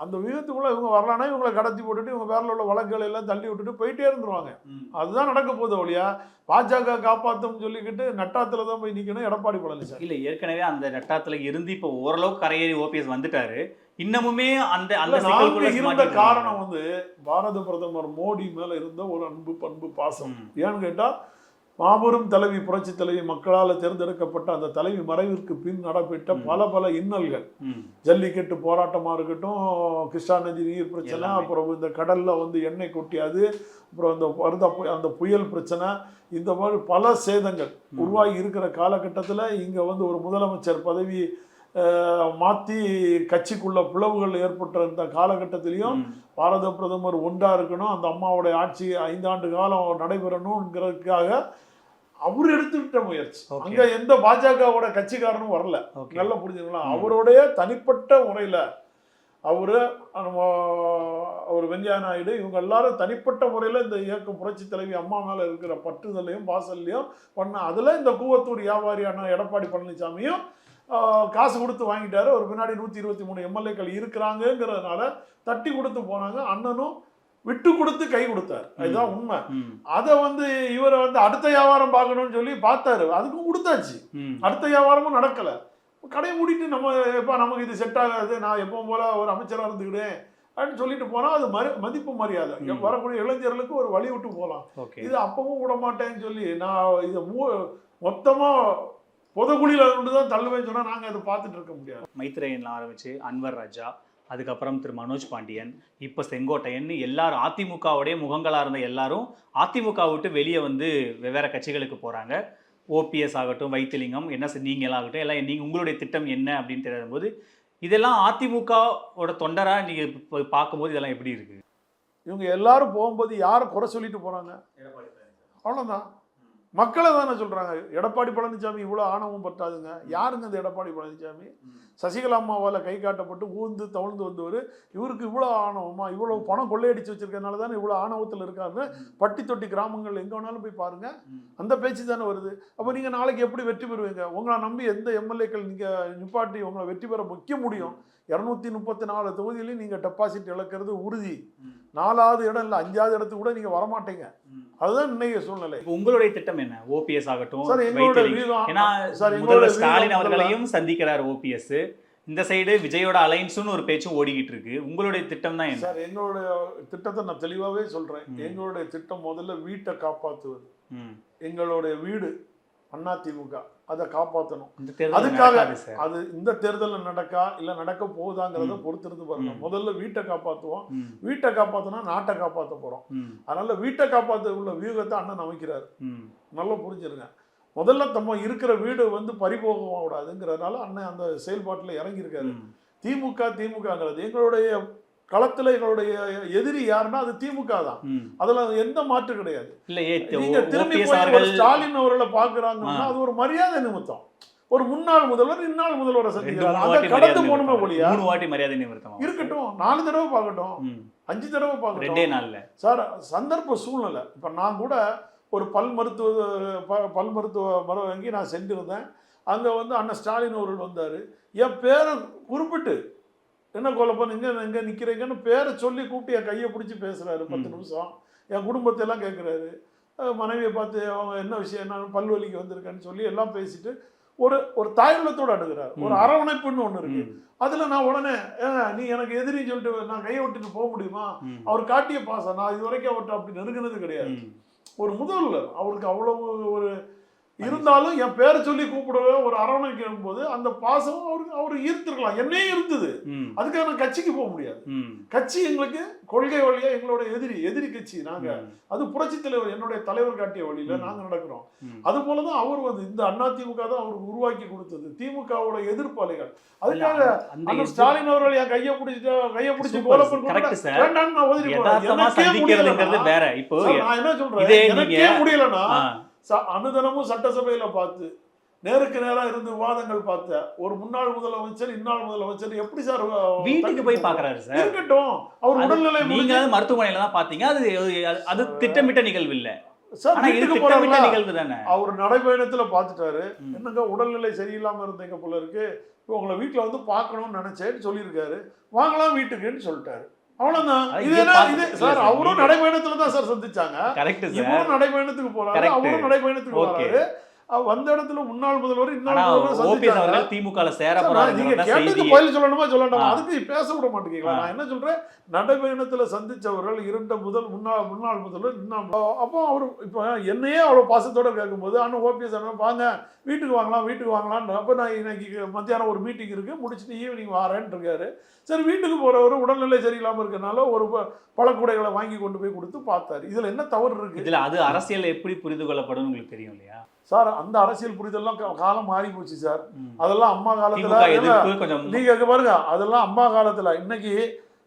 அந்த வியூகத்துக்குள்ள இவங்க வரலான்னா இவங்களை கடத்தி போட்டுட்டு இவங்க பேரில் உள்ள வழக்குகளை எல்லாம் தள்ளி விட்டுட்டு போயிட்டே இருந்துருவாங்க. அதுதான் நடக்க போகுது ஒழியா பாஜக காப்பாத்தும் சொல்லிக்கிட்டு நட்டாத்துல தான் போய் நிக்கணும் எடப்பாடி பழனிசாமி. இல்ல ஏற்கனவே அந்த நட்டாத்துல இருந்து இப்போ ஓரளவுக்கு கரையேறி ஓபிஎஸ் வந்துட்டாரு. இன்னமுமே அந்த அந்த இருந்த காரணம் வந்து பாரத பிரதமர் மோடி மேல இருந்த ஒரு அன்பு பண்பு பாசம். ஏன்னு கேட்டா மாபெரும் தலைவி புரட்சி தலைவி மக்களால் தேர்ந்தெடுக்கப்பட்ட அந்த தலைவி மறைவிற்கு பின் நடைபெற்ற. பல பல இன்னல்கள். ஜல்லிக்கட்டு போராட்டமா இருக்கட்டும் கிருஷ்ணா நதி நீர் பிரச்சனை. அப்புறம் இந்த கடல்ல வந்து எண்ணெய் கொட்டியாது அப்புறம் இந்த வருத அந்த புயல் பிரச்சனை இந்த மாதிரி பல சேதங்கள். உருவாகி இருக்கிற காலகட்டத்தில் இங்க வந்து ஒரு முதலமைச்சர் பதவி மாத்தி கட்சிக்குள்ள பிளவுகள் ஏற்பட்ட இந்த காலகட்டத்திலையும். பாரத பிரதமர் ஒன்றா இருக்கணும் அந்த அம்மாவுடைய ஆட்சி ஐந்தாண்டு காலம் நடைபெறணுங்கிறதுக்காக அவர் எடுத்துக்கிட்ட முயற்சி Okay. அங்க எந்த பாஜகவோட கட்சிக்காரனும் வரல. நல்லா புரிஞ்சுங்களா. அவருடைய தனிப்பட்ட முறையில அவரு நம்ம அவர் வெங்கையா நாயுடு இவங்க எல்லாரும் தனிப்பட்ட முறையில இந்த இயக்கம் புரட்சி தலைவி அம்மா மேல இருக்கிற பற்றுதலையும் பாசல்லையும் பண்ண அதுல இந்த கூவத்தூர் வியாபாரியான எடப்பாடி பழனிசாமியும் காசு கொடுத்து வாங்கிட்டாரு ஒரு பின்னாடி நூத்தி இருபத்தி மூணு எம்எல்ஏக்கள் இருக்கிறாங்கங்கிறதுனால தட்டி கொடுத்து போனாங்க அண்ணனும் விட்டு கொடுத்து கை கொடுத்தாரு. அதுதான் உண்மை. அதை வந்து இவரை வந்து அடுத்த வியாபாரம் பார்க்கணும்னு சொல்லி பார்த்தாரு. அதுக்கும் கொடுத்தாச்சு. அடுத்த வியாபாரமும் நடக்கல. கடையை மூடிட்டு நம்ம எப்பா நமக்கு இது செட் ஆகாது. நான் எப்பவும் போல ஒரு அமைச்சராக இருந்துக்கிட்டேன் அப்படின்னு சொல்லிட்டு போனா அது மரி மதிப்பு மரியாதை. வரக்கூடிய இளைஞர்களுக்கு ஒரு வழி விட்டு போகலாம். இது அப்பவும் விட மாட்டேன்னு சொல்லி நான் இதை மூ மொத்தமா புதகுழியில கொண்டு தான் தள்ளுவேன்னு சொன்னா நாங்க அதை பார்த்துட்டு இருக்க முடியாது. மைத்ரேயன்ல ஆரம்பிச்சு அன்வர் ராஜா அதுக்கப்புறம் திரு மனோஜ் பாண்டியன் இப்போ செங்கோட்டையன் எல்லாரும் அதிமுகவுடைய முகங்களா இருந்த எல்லாரும் அதிமுக விட்டு வெளியே வந்து வெவ்வேறு கட்சிகளுக்கு போறாங்க. ஓபிஎஸ் ஆகட்டும் வைத்திலிங்கம் என்ன செ- நீங்க எல்லாம் ஆகட்டும் எல்லாம் நீங்க உங்களுடைய திட்டம் என்ன அப்படின்னு தெரியாத போது இதெல்லாம் அதிமுகவோட தொண்டரா நீங்க இப்ப பார்க்கும்போது இதெல்லாம் எப்படி இருக்கு? இவங்க எல்லாரும் போகும்போது யாரை குறை சொல்லிட்டு போறாங்க அவ்வளவுதான். மக்களை தானே சொல்கிறாங்க எடப்பாடி பழனிசாமி இவ்வளோ ஆணவம் பற்றாதுங்க யாருங்க இந்த எடப்பாடி பழனிசாமி சசிகலா அம்மாவால் கை காட்டப்பட்டு ஊந்து தவழ்ந்து வந்தவர். இவருக்கு இவ்வளோ ஆணவமா இவ்வளோ பணம் கொள்ளையடிச்சு வச்சிருக்கனால தானே இவ்வளோ ஆணவத்தில் இருக்காருன்னு பட்டி தொட்டி கிராமங்கள் எங்கே வேணாலும் போய் பாருங்கள் அந்த பேச்சு தானே வருது. அப்போ நீங்கள் நாளைக்கு எப்படி வெற்றி பெறுவீங்க? உங்களை நம்பி எந்த எம்எல்ஏக்கள் நீங்கள் நிப்பாட்டி உங்களை வெற்றி பெற முக்கிய முடியும்? இரநூத்தி முப்பத்தி நாலு தொகுதியிலையும் நீங்கள் டெபாசிட் இழக்கிறது உறுதி. நாலாவது இடம் இல்லை அஞ்சாவது இடத்துக்கு கூட நீங்கள் வரமாட்டீங்க. அதுதான் இன்னைய சூழ்நிலை. உங்களுடைய திட்டம் என்ன? ஓபிஎஸ் ஆகட்டும் சார் எங்களோட வைத்திலிங்கம் ஏன்னா வியூகம் சார் எங்களோட முதல்வர் ஸ்டாலின் அவர்களையும் சந்திக்கிறார் ஓபிஎஸ் இந்த சைடு விஜயோட அலைன்ஸ்னு ஒரு பேச்சும் ஓடிக்கிட்டு இருக்கு. உங்களுடைய திட்டம் தான் என்ன? சார் எங்களுடைய திட்டத்தை நான் தெளிவாகவே சொல்கிறேன் ம். எங்களுடைய திட்டம் முதல்ல வீட்டை காப்பாற்றுவது. எங்களுடைய வீடு அதிமுக அதை காப்பாற்றணும் அதுக்காக அது இந்த தேர்தலில் நடக்கா இல்லை நடக்க போகுதாங்கிறத. பொறுத்திருந்து பாருங்க. முதல்ல வீட்டை காப்பாற்றுவோம் வீட்டை காப்பாற்றினா நாட்டை காப்பாற்ற போகிறோம் அதனால வீட்டை காப்பாற்ற உள்ள வியூகத்தை அண்ணன் அமைக்கிறார். நல்லா புரிஞ்சிருங்க. முதல்ல நம்ம இருக்கிற வீடு வந்து பறிபோக கூடாதுங்கிறதுனால அண்ணன் அந்த செயல்பாட்டில் இறங்கியிருக்காரு. திமுக திமுகங்கிறது எங்களுடைய களத்தில் எங்களுடைய எதிரி யாருன்னா அது திமுக தான். அதுல எந்த மாற்று கிடையாது. நீங்க திரும்பி போய் ஸ்டாலின் அவர்களை பாக்குறாங்கன்னா. அது ஒரு மரியாதை நிமித்தம். ஒரு முன்னாள் முதல்வர் இந்நாள் முதல்வரை சந்திக்கிறார். அதை கடந்து போகணுமே. ஒழியா மூணு வாட்டி மரியாதை நிமித்தம் இருக்கட்டும் நாலு தடவை பார்க்கட்டும். அஞ்சு தடவை ரெண்டே பார்க்கட்டும் நாள்ல. சார் சந்தர்ப்ப சூழ்நிலை. இப்போ நான் கூட ஒரு பல் மருத்துவ பல் மருத்துவ மரம் வாங்கி நான் சென்றிருந்தேன். அங்கே வந்து அண்ணன் ஸ்டாலின் அவர்கள் வந்தார். என் பேரை குறிப்பிட்டு என்ன கோலப்பன் இங்கே இங்கே நிற்கிறீங்கன்னு பேரை சொல்லி கூப்பிட்டு என் கையை பிடிச்சி பேசுகிறாரு பத்து. நிமிஷம். என் குடும்பத்தை எல்லாம் கேட்குறாரு மனைவியை பார்த்து அவங்க என்ன விஷயம் என்ன பல்வலிக்கு வந்திருக்கேன்னு சொல்லி எல்லாம் பேசிட்டு ஒரு ஒரு தாயுள்ளத்தோடு அடுக்கிறார் ஒரு. அரவணைப்புன்னு ஒன்று இருக்கு. அதுல நான் உடனே "ஏங்க, நீ எனக்கு எதிரின்னு சொல்லிட்டு நான் கையை விட்டுட்டு போக முடியுமா? அவர் காட்டிய பாசம் நான் இது வரைக்கும் அவர்கிட்ட அப்படி நெருங்கினது கிடையாது. ஒரு முதல்வர் அவருக்கு அவ்வளவு ஒரு இருந்தாலும் என் பேரை சொல்லி கூப்பிடவே ஒரு அரவணைக்கும் போது அந்த பாசம் அவருக்கு அவர் ஈர்த்திருக்கலாம். என்னையே இருந்தது. அதுக்காக நான் கட்சிக்கு போக முடியாது. கட்சி எங்களுக்கு கொள்கை வழியா எங்களோட எதிரி எதிரி கட்சி. நாங்க அது புரட்சி தலைவர் என்னுடைய தலைவர் காட்டிய வழியில. நாங்க நடக்கிறோம். அது போலதான் அவர் வந்து இந்த அண்ணா திமுக தான் அவருக்கு உருவாக்கி கொடுத்தது. திமுகவோட எதிர்ப்பாளிகள் அதுக்காக அந்த ஸ்டாலின் அவர்கள் என் கையை பிடிச்சிட்டு கையை பிடிச்சி. வேண்டாம்னு நான் வேற. இப்போ நான் என்ன சொல்றேன்? எனக்கே முடியலன்னா ச- அனுதினமும் சட்டசபையில பார்த்து நேருக்கு நேரா இருந்து விவாதங்கள் பார்த்த ஒரு முன்னாள் முதலமைச்சர் இன்னாள் முதலமைச்சர் எப்படி சார் வீட்டுக்கு போய்? பாக்குறாரு சார். இருக்கட்டும். அவர் உடல்நிலை நீங்க மருத்துவமனையில தான் பாத்தீங்க அது அது- திட்டமிட்ட நிகழ்வு இல்ல. அவர் நடைபயணத்துல பார்த்துட்டாரு. ம். என்னங்க உடல்நிலை சரியில்லாம இருந்தீங்க போல இருக்கு. உங்களை வீட்டுல வந்து பார்க்கணும்னு நினைச்சேன்னு சொல்லியிருக்காரு. வாங்கலாம் வீட்டுக்குன்னு சொல்லிட்டாரு. அவ்வளவுதான். இது என்ன? இது சார் அவரும் நடைபயணத்துல தான் சார் சந்திச்சாங்க. கரெக்ட் இவரும் நடைபயணத்துக்கு போறாரு. அவரும் நடைபயணத்துக்கு Okay. வந்த இடத்துல முன்னாள் முதல்வர் அவர்கள் திமுக சேர பதில் சொல்லணுமா சொல்லணுமா. அதுக்கு பேச விட மாட்டேங்கிறீங்களா. நான் என்ன சொல்றேன்? நடைபயணத்துல சந்திச்சவர்கள் இரண்டு முதல் முன்னாள் முன்னாள் முதல்வர் இன்னும் அப்போ அவர் இப்போ என்னையே அவ்வளவு பாசத்தோட கேட்கும்போது அண்ணன் ஓபிஎஸ் அண்ணன் வாங்க வீட்டுக்கு வாங்கலாம் வீட்டுக்கு வாங்கலாம்னு. அப்போ நான் இன்னைக்கு மத்தியானம் ஒரு மீட்டிங் இருக்கு முடிச்சுட்டு ஈவினிங் வாரேன்னு இருக்காரு. சரி வீட்டுக்கு போறவர் உடல்நிலை சரியில்லாம இருக்கனால ஒரு பழக்கூடைகளை வாங்கி கொண்டு போய் கொடுத்து பார்த்தாரு. இதுல என்ன தவறு இருக்கு? இதுல அது அரசியல் எப்படி புரிந்து கொள்ளப்படும் உங்களுக்கு தெரியும் இல்லையா? சார் அந்த அரசியல் புரிதல்லாம் காலம் மாறி போச்சு சார். அதெல்லாம் அம்மா காலத்துல நீங்க பாருங்க அதெல்லாம் அம்மா காலத்துல. இன்னைக்கு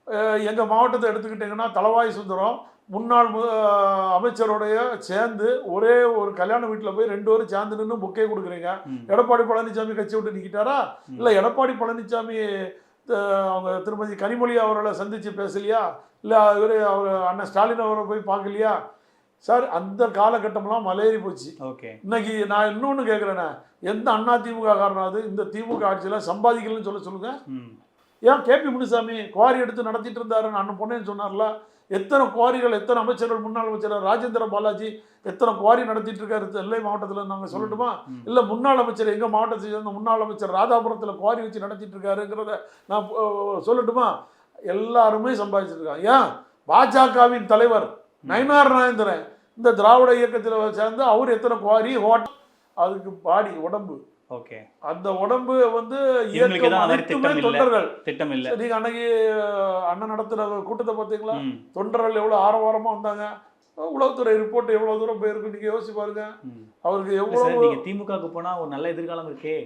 அஹ், எங்க மாவட்டத்தை எடுத்துக்கிட்டீங்கன்னா தளவாய் சுந்தரம் முன்னாள் அமைச்சருடைய சேர்ந்து ஒரே ஒரு கல்யாண வீட்டுல போய் ரெண்டு பேரும் சேர்ந்து நின்று புக்கே கொடுக்குறீங்க. எடப்பாடி பழனிசாமி கட்சி விட்டு நிக்கிட்டாரா? ம். இல்ல எடப்பாடி பழனிசாமி அவங்க திருமதி கனிமொழி அவர்களை சந்திச்சு பேசலையா? இல்ல இவரு அவர் அண்ணன் ஸ்டாலின் அவரை போய் பார்க்கலையா? சார் அந்த காலகட்டம்லாம் மலையேறி போச்சு. ஓகே. இன்னைக்கு நான் இன்னொன்னு கேட்குறேனே எந்த அண்ணா திமுக காரணம் இந்த திமுக ஆட்சியில் சம்பாதிக்கலன்னு சொல்ல சொல்லுங்க. ஏன் கேபி முனுசாமி குவாரி எடுத்து நடத்திட்டு இருந்தாருன்னு அண்ணன் பொண்ணேன்னு சொன்னார்ல? எத்தனை குவாரிகள் எத்தனை அமைச்சர்கள் முன்னாள் அமைச்சர் ராஜேந்திர பாலாஜி எத்தனை குவாரி நடத்திட்டு இருக்காரு? நெல்லை மாவட்டத்தில் நாங்கள் சொல்லட்டுமா. இல்லை முன்னாள் அமைச்சர் எங்கள் மாவட்டத்தை சேர்ந்த முன்னாள் அமைச்சர் ராதாபுரத்தில் குவாரி வச்சு நடத்திட்டு இருக்காருங்கிறத நான் சொல்லட்டுமா? எல்லாருமே சம்பாதிச்சிட்டு இருக்காங்க. ஏன்? பாஜகவின் தலைவர் நயனார் நாயந்திரன் இந்த திராவிட இயக்கத்தில் சேர்ந்து அவர் எத்தனை குவாரி ஹோட்டல் அதுக்கு பாடி உடம்பு ஓகே அந்த உடம்பு வந்து. தொண்டர்கள் திட்டம் இல்ல நீங்க அன்னைக்கு அண்ணன் நடத்துன கூட்டத்தை பார்த்தீங்களா. தொண்டர்கள் எவ்வளவு ஆரவாரமா வந்தாங்க உளவுத்துறை ரிப்போர்ட் எவ்வளவு தூரம் போயிருக்கு நீங்க யோசிச்சு பாருங்க. அவருக்கு எவ்வளவு நீங்க திமுகவுக்கு போனா ஒரு நல்ல எதிர்காலம் இருக்கே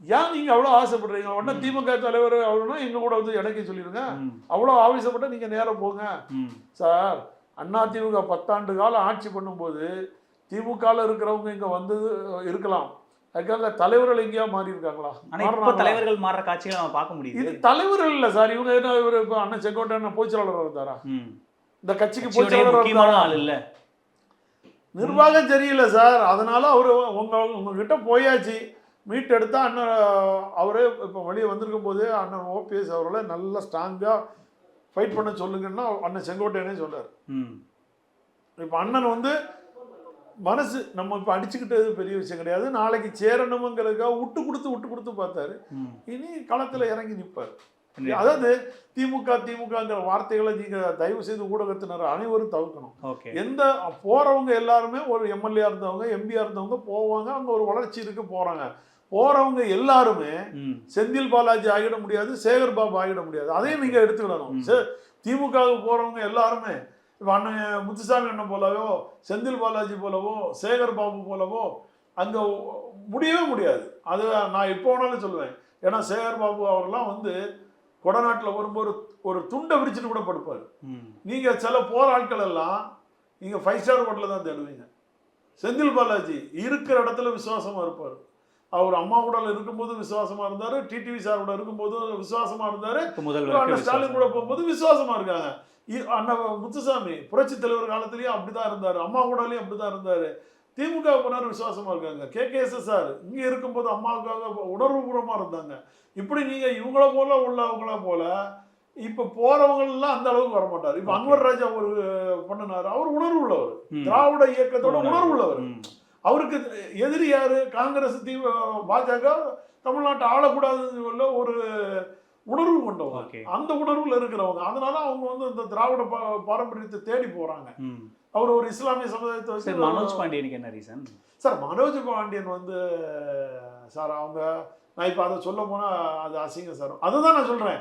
ஏன் நீங்க அவ்வளவு ஆசைப்படுறீங்க உடனே. திமுக தலைவர் அவருன்னா எங்க கூட வந்து இடைக்க சொல்லிடுங்க ம். அவ்வளவு ஆவேசப்பட்ட நீங்க நேரா போங்க. சார் அண்ணா திமுக பத்தாண்டு காலம் ஆட்சி பண்ணும்போது திமுகவில் இருக்கிறவங்க இங்க வந்து இருக்கலாம். அதுக்காக தலைவர்கள் எங்கேயா மாறி இருக்காங்களா? தலைவர்கள் மாறுற காட்சிகளை நம்ம பார்க்க முடியுது. இது தலைவர்கள் இல்ல சார். இவங்க என்ன இவரு இப்ப அண்ணன் செங்கோட்டையன் பொதுச்செயலாளர் இருந்தாரா. இந்த கட்சிக்கு பொதுச்செயலாளர் ஆள் இல்ல. நிர்வாகம் சரியில்லை சார். அதனால அவர் உங்க உங்ககிட்ட போயாச்சு. மீட் எடுத்தா அண்ணன் அவரே இப்போ வெளியே வந்திருக்கும் போது அண்ணன் ஓபிஎஸ் அவர்களை நல்லா ஸ்ட்ராங்காக ஃபைட் பண்ண சொல்லுங்கன்னா அண்ணன் செங்கோட்டையனே சொல்றாரு. ம். இப்போ அண்ணன் வந்து மனசு நம்ம இப்போ அடிச்சுக்கிட்டது பெரிய விஷயம் கிடையாது. நாளைக்கு சேரணுங்கிறதுக்காக விட்டு கொடுத்து விட்டு கொடுத்து பார்த்தாரு. இனி களத்தில் இறங்கி நிற்பார் அதாவது திமுக திமுகங்கிற வார்த்தைகளை நீங்க தயவு செய்து ஊடகத்தினர் அனைவரும் தவிர்க்கணும். எந்த போறவங்க எல்லாருமே ஒரு எம்எல்ஏ இருந்தவங்க எம்பியா இருந்தவங்க போவாங்க. அங்க ஒரு வளர்ச்சி இருக்கு போறாங்க. போறவங்க எல்லாருமே செந்தில் பாலாஜி ஆகிட முடியாது சேகர் பாபு ஆகிட முடியாது. அதையும் நீங்க எடுத்துக்கிடணும் திமுகவுக்கு போறவங்க எல்லாருமே இப்ப அண்ணன் முத்துசாமி அண்ணன் போலவோ செந்தில் பாலாஜி போலவோ சேகர் பாபு போலவோ அங்க முடியவே முடியாது. அது நான் இப்போ வேணாலும் சொல்லுவேன் ஏன்னா சேகர் பாபு அவர்லாம் வந்து கொடநாட்டில் வரும்போது ஒரு துண்டை விரிச்சிட்டு கூட படுப்பார். ம். நீங்க சில போற ஆட்கள் எல்லாம் நீங்க ஃபைவ் ஸ்டார் ஹோட்டலில் தான் தேடுவீங்க. செந்தில் பாலாஜி இருக்கிற இடத்துல விசுவாசமா இருப்பார். அவர் அம்மா கூட இருக்கும்போது விசுவாசமா இருந்தாரு டிடிவி சார் கூட இருக்கும்போது விசுவாசமா இருந்தாரு. ஸ்டாலின் கூட போகும்போது விசுவாசமா இருக்காங்க. அண்ணன் முத்துசாமி புரட்சி தலைவர் காலத்திலயும் அப்படிதான் இருந்தாரு. அம்மா கூடலயும் அப்படிதான் இருந்தாரு. திமுக போனார் விசுவாசமா இருக்காங்க. கே கே எஸ் சார் இங்க இருக்கும்போது அம்மாவுக்காக உணர்வுபூர்வமா இருந்தாங்க. இப்படி நீங்க இவங்கள போல உள்ளவங்கள போல இப்ப போறவங்க எல்லாம் அந்த அளவுக்கு வர மாட்டார் இப்ப. அன்வர் ராஜா ஒரு பண்ணினாரு. அவர் உணர்வு உள்ளவர். திராவிட இயக்கத்தோட உணர்வு. உள்ளவர். அவருக்கு எதிரி யாரு? காங்கிரஸ் தி பாஜக தமிழ்நாட்டை ஆளக்கூடாதுன்னு ஒரு உணர்வு கொண்டவங்க. அந்த உணர்வுல இருக்கிறவங்க. அதனால அவங்க வந்து இந்த திராவிட பாரம்பரியத்தை தேடி போறாங்க. ம். அவர் ஒரு இஸ்லாமிய சமுதாயத்தை வச்சு மனோஜ் பாண்டியனுக்கு என்ன ரீசன் சார் மனோஜ் பாண்டியன் வந்து சார் அவங்க நான் இப்போ அதை சொல்ல போனா அது அசிங்கம் சார். அதுதான் நான் சொல்றேன்.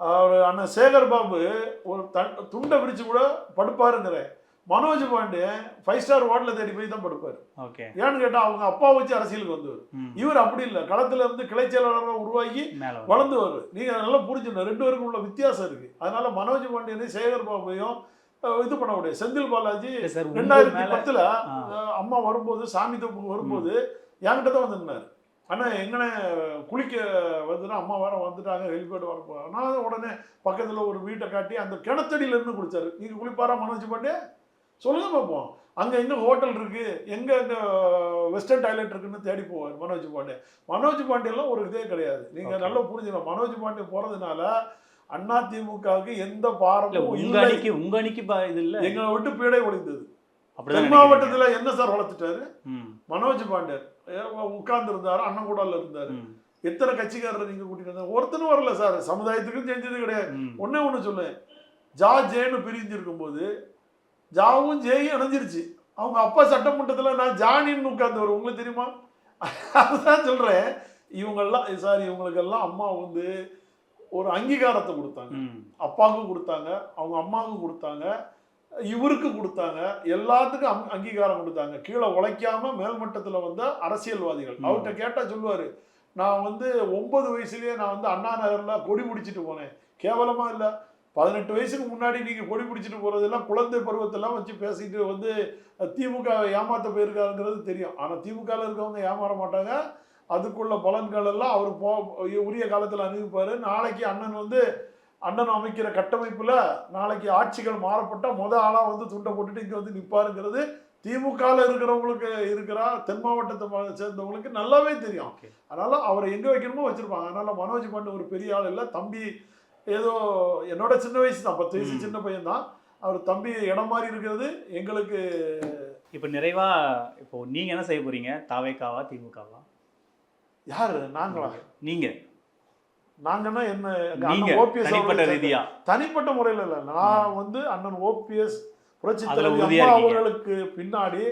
அவர் அண்ணன் சேகர் பாபு ஒரு தன் துண்டை விரிச்சு கூட படுப்பாருங்கிறேன். மனோஜ் பாண்டியன் ஃபைவ் ஸ்டார் ஹோட்டலில் தேடி போய் தான் படுப்பார். ஓகே. ஏன்னு கேட்டா அவங்க அப்பா வச்சு அரசியலுக்கு வந்தவர். இவர் அப்படி இல்லை. களத்துல இருந்து கிளை செயலாளராக உருவாகி மேல வந்து. வளர்ந்து வருது நீங்க நல்லா புரிஞ்சுக்கணும். ரெண்டு பேருக்கும் உள்ள வித்தியாசம் இருக்கு. அதனால மனோஜ் பாண்டியனையும் சேகர் பாபுவையும் அஹ், இது பண்ண முடியாது. செந்தில் பாலாஜி ரெண்டாயிரத்தி பத்துல அம்மா வரும்போது சாமி தோப்புக்கு வரும்போது என்கிட்ட தான் வந்திருந்தாரு? அண்ணா எங்கனே குளிக்க வந்துன்னா அம்மா வேற வந்துட்டாங்க ஹெலிபேட் வர போறாங்க. நான் உடனே பக்கத்துல ஒரு வீட்டை காட்டி அந்த கிணத்தடியில இருந்து குளிச்சாரு. நீங்க குளிப்பாரா மனோஜ் பாண்டே? சொல்லுங்க பார்ப்போம் அங்க எங்க ஹோட்டல் இருக்கு? எங்க எங்க வெஸ்டர்ன் டாய்லெட் இருக்குன்னு தேடி போவார் மனோஜ் பாண்டே. மனோஜ் பாண்டியெல்லாம் ஒரு இதே கிடையாது. நீங்க Okay. நல்லா புரிஞ்சுக்கணும். மனோஜ் பாண்டே போறதுனால அண்ணா திமுகவுக்கு எந்த பாரமும் உங்க அணிக்கு உங்க அணிக்கு பா- இது இல்ல. எங்களை விட்டு பீடை ஒழிந்தது தென். மாவட்டத்துல என்ன சார் வளர்த்துட்டாரு? மனோஜ் பாண்டியன் உட்கார்ந்து இருந்தாரு அண்ணன் கூடால இருந்தாரு. எத்தனை கட்சிக்காரர் நீங்க கூட்டிட்டு வந்தாங்க? ஒருத்தனும் வரல சார். சமுதாயத்துக்கும் செஞ்சது கிடையாது. ஒண்ணே ஒண்ணு சொல்லேன் ஜா ஜேன்னு பிரிஞ்சிருக்கும் போது ஜாவும் ஜேயும் இணைஞ்சிருச்சு. அவங்க அப்பா சட்டமன்றத்துல நான் ஜானின்னு உட்கார்ந்தவர். உங்களுக்கு தெரியுமா? அதுதான் சொல்றேன். இவங்கெல்லாம் சார் இவங்களுக்கெல்லாம் அம்மா வந்து ஒரு அங்கீகாரத்தை கொடுத்தாங்க. அப்பாவுக்கும் கொடுத்தாங்க அவங்க அம்மாவுக்கும் கொடுத்தாங்க இவருக்கு கொடுத்தாங்க எல்லாத்துக்கும் அங்- அங்கீகாரம் கொடுத்தாங்க. கீழே உழைக்காம மேல்மட்டத்தில் வந்த அரசியல்வாதிகள். அவர்கிட்ட கேட்டா சொல்லுவாரு நான் வந்து ஒன்பது வயசுலயே நான் வந்து அண்ணா நகர்ல கொடி பிடிச்சிட்டு போனேன். கேவலமா இல்ல. பதினெட்டு வயசுக்கு முன்னாடி நீங்க கொடி பிடிச்சிட்டு போறதெல்லாம் குழந்தை பருவத்தெல்லாம் வச்சு பேசிட்டு வந்து திமுக ஏமாத்த போயிருக்காருங்கிறது தெரியும். ஆனா திமுகல இருக்கவங்க ஏமாற மாட்டாங்க. அதுக்குள்ள பலன்கள் எல்லாம் அவர் போ உரிய காலத்துல அனுப்பிப்பாரு நாளைக்கு அண்ணன் வந்து அண்ணன் அமைக்கிற கட்டமைப்புல நாளைக்கு ஆட்சிகள் மாறப்பட்டா முத ஆளா வந்து துண்டை போட்டுட்டு இங்க வந்து நிப்பாருங்கிறது திமுகல இருக்கிறவங்களுக்கு இருக்கிற தென் மாவட்டத்தை சேர்ந்தவங்களுக்கு நல்லாவே தெரியும். அதனால அவரை எங்க வைக்கணுமோ வச்சிருப்பாங்க. அதனால மனோஜ் பாண்டு ஒரு பெரிய ஆள் இல்ல. தம்பி ஏதோ என்னோட சின்ன வயசு தான் பத்து வயசு. சின்ன பையன் தான் அவர் தம்பி இடம் மாதிரி இருக்கிறது எங்களுக்கு இப்போ நிறைவா இப்போ நீங்க என்ன செய்ய போறீங்க? தாவேக்காவா திமுகவா? யாரு? நாங்களா? நீங்க. நாங்கன்னா என்ன நீங்க ஓபிஎஸ் தனிப்பட்ட ரீதியா. தனிப்பட்ட முறையில் இல்லை நான் வந்து அண்ணன் ஓபிஎஸ் புரட்சி அதுல தலைவி உறுதியா அம்மா இருக்கீங்க. அவர்களுக்கு பின்னாடி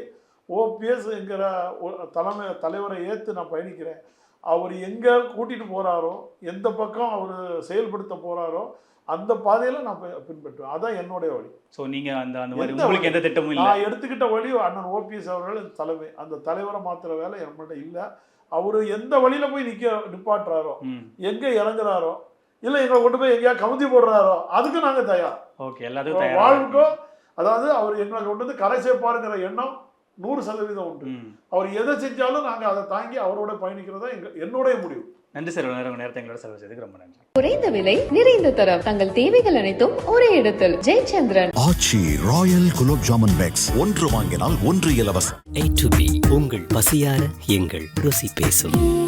ஓபிஎஸ் என்கிற தலைமை தலைவரை ஏற்று நான் பயணிக்கிறேன். அவர் எங்க கூட்டிட்டு போறாரோ எந்த பக்கம் அவர் செயல்படுத்த போறாரோ அந்த பாதையில நான் பின்பற்றுவேன். அதான் என்னுடைய வழி. சோ நீங்க அந்த அந்த மாதிரி உங்களுக்கு வழி? எந்த திட்டமும் இல்ல. நான் எடுத்துக்கிட்ட வழி அண்ணன் ஓபிஎஸ் அவர்கள் தலைமை. அந்த தலைவரை மாத்துற வேலை நம்மள்ட்ட இல்லை. அவரு எந்த வழியில போய் நிக்க நிப்பாட்டுறாரோ எங்க இறங்குறாரோ இல்ல எங்களை கொண்டு போய் எங்கேயா கமுதி போடுறாரோ அதுக்கு நாங்க தயார். ஓகே எல்லாத்துக்கும் தயாரா வாழ்வுக்கோ அதாவது அவர் எங்களை கொண்டு வந்து கரை சேர்ப்பாருங்கிற எண்ணம் நூறு சதவீதம் உண்டு. அவர் எதை செஞ்சாலும் நாங்க அதை தாங்கி அவரோட பயணிக்கிறதா எங்க என்னுடைய முடிவு. நன்றி சார். நேரம் நேரத்தை எங்களோட செலவு செய்ததுக்கு ரொம்ப நன்றி. குறைந்த விலை நிறைந்த தரம். தங்கள் தேவைகள் அனைத்தும் ஒரே இடத்தில். Jayachandran. Aachi royal gulab jamun packs. ஒன்று வாங்கினால் ஒன்று இலவசம். ஏ டு பி உங்கள் பசியார எங்கள் ருசி பேசும்.